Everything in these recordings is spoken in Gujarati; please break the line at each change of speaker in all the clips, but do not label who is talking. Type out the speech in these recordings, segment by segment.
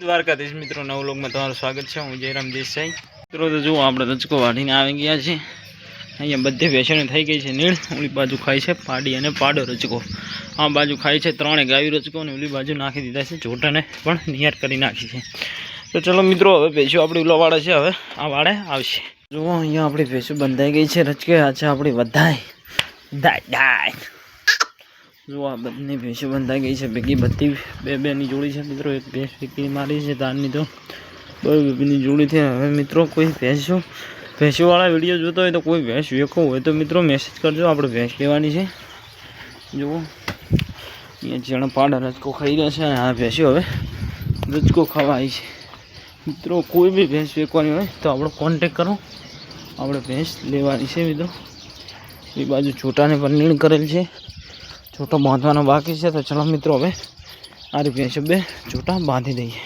દ્વારકાધીશ મિત્રો, નવ લોકમાં તમારું સ્વાગત છે. હું જયરામ દેસાઈ. મિત્રો, તો જુઓ, આપણે રચકો વાઢીને આવી ગયા છે અહીંયા બધી વેસણી થઈ ગઈ છે. નીળ ઓલી બાજુ ખાય છે પાડી અને પાડો રચકો આ બાજુ ખાય છે ત્રણે ગાયું રચકો અને ઓલી બાજુ નાખી દીધા છે. જોટાને પણ નિયાર કરી નાખી છે. તો ચલો મિત્રો, હવે ભેંસું આપણી ઓલા વાળે છે. હવે આ વાળે આવશે. જુઓ, અહીંયા આપણી ભેંસું બંધાઈ ગઈ છે રચકે આ છે આપણી વધાય દાય દાય. જો આ બંને ભેંસો બંધાઈ ગઈ છે, ભેગી બધી બે બેની જોડી છે મિત્રો, એક ભેંસ વીકી મારી છે તારની તો બે બેની જોડી છે. હવે મિત્રો કોઈ ભેંસો, ભેંસોવાળા વીડિયો જોતો હોય તો કોઈ ભેંસ વેકો હોય તો મિત્રો મેસેજ કરજો, આપણે ભેંસ લેવાની છે. જુઓ, અહીંયા જણા પાડા રજકો ખાઈ રહ્યા છે અને આ ભેંસો હવે રજકો ખાવા આવી છે. મિત્રો કોઈ બી ભેંસ વેકવાની હોય તો આપણો કોન્ટેક કરો. આપણે ભેંસ લેવાની છે મિત્રો. એ બાજુ છોટાને પણ નીણ કરેલ છે. છોટો બાંધવાનો બાકી છે, તો ચલો મિત્રો હવે આ ભેંસો બે છૂટા બાંધી દઈએ.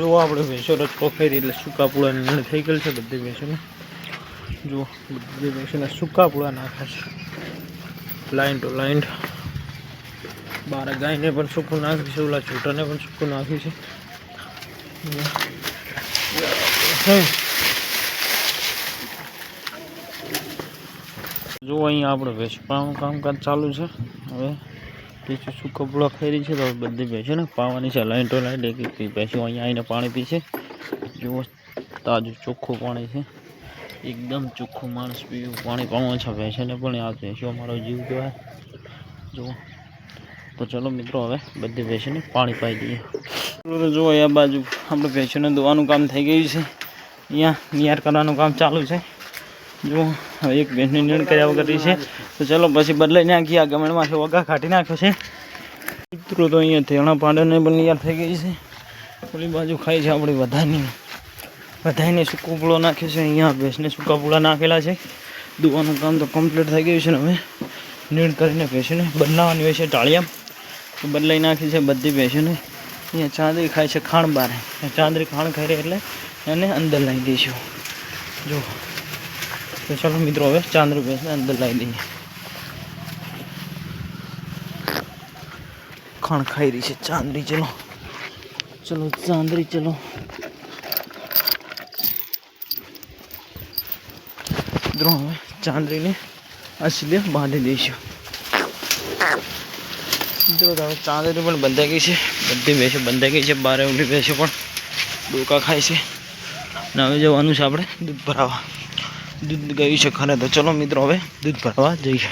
જુઓ આપણે ભેંસો રચકો ફેરી, એટલે સૂકા પૂળાની થઈ ગયેલ છે, બધી ભેંસોને. જુઓ બધી ભેંસોને સૂકા પૂળા નાખ્યા છે. લાઈન ટુ લાઈન બાર ગાયને પણ સૂકું નાખ્યું છે, ઓલા છૂટાને પણ સૂકું નાખ્યું છે. જો અહીંયા આપણે વેચવાનું કામકાજ ચાલુ છે. હવે પીછું સૂકો પૂળા ખાઈ છે તો બધી ભેંસો ને પાવાની છે. લાઈન ટો લાઈન એક એક ભેંસો અહીંયા આવીને પાણી પીશે જુઓ, તાજું ચોખ્ખું પાણી છે. એકદમ ચોખ્ખું માણસ પીવું, પાણી પાવા છે. ભેંસોને પણ આ ભેંસો અમારો જીવ કહેવાય. જુઓ. તો ચલો મિત્રો, હવે બધી ભેંસોને પાણી પાઈ દઈએ. તો જુઓ આ બાજુ આપણે ભેંસોને ધોવાનું કામ થઈ ગયું છે. અહીંયા નિયાર કરવાનું કામ ચાલુ છે. જો એક બેનની નીણ કર્યા વગર છે. તો ચલો, પછી બદલાઈ નાખીએ. આ ગમણમાંથી વગા કાઢી નાખ્યો છે. મિત્રો તો અહીંયા થેણા પાડને પણ તૈયાર થઈ ગઈ છે. ઓલી બાજુ ખાઈ છે આપણે વધારની. વધાઈને સૂકો પૂળો નાખ્યો છે. અહીંયા ભેંસને સૂકા પૂળા નાખેલા છે. દુવાનું કામ તો કમ્પ્લીટ થઈ ગયું છે ને હવે. નીણ કરીને ભેંસને બદલાવાની હોય છે ટાળિયા બદલાઈ નાખી છે બધી ભેંસને. અહીંયા ચાંદરી ખાય છે ખાણ બારે. ચાંદરી ખાણ ખાઈ રહી એટલે એને અંદર લાવી દઈશું. જો તો ચાલો મિત્રો હવે ચાંદ રૂપિયા અંદર લાવી દઈએ ખાણ ખાઈ રહી છે ચાંદરી ચલો ચલો ચાંદરી ચલો મિત્રો હવે ચાંદરીને અસલી બાંધી દઈશું મિત્રો તો હવે ચાંદરી પણ બંધાઈ ગઈ છે બધી ભેંસો બંધાઈ ગઈ છે બારે ઉલી ભેંસો પણ ડોકા ખાય છે અને હવે જવાનું છે આપણે દૂધ ભરાવા દૂધ ગયું છે ખરે તો ચલો મિત્રો હવે દૂધ ભરવા જઈએ.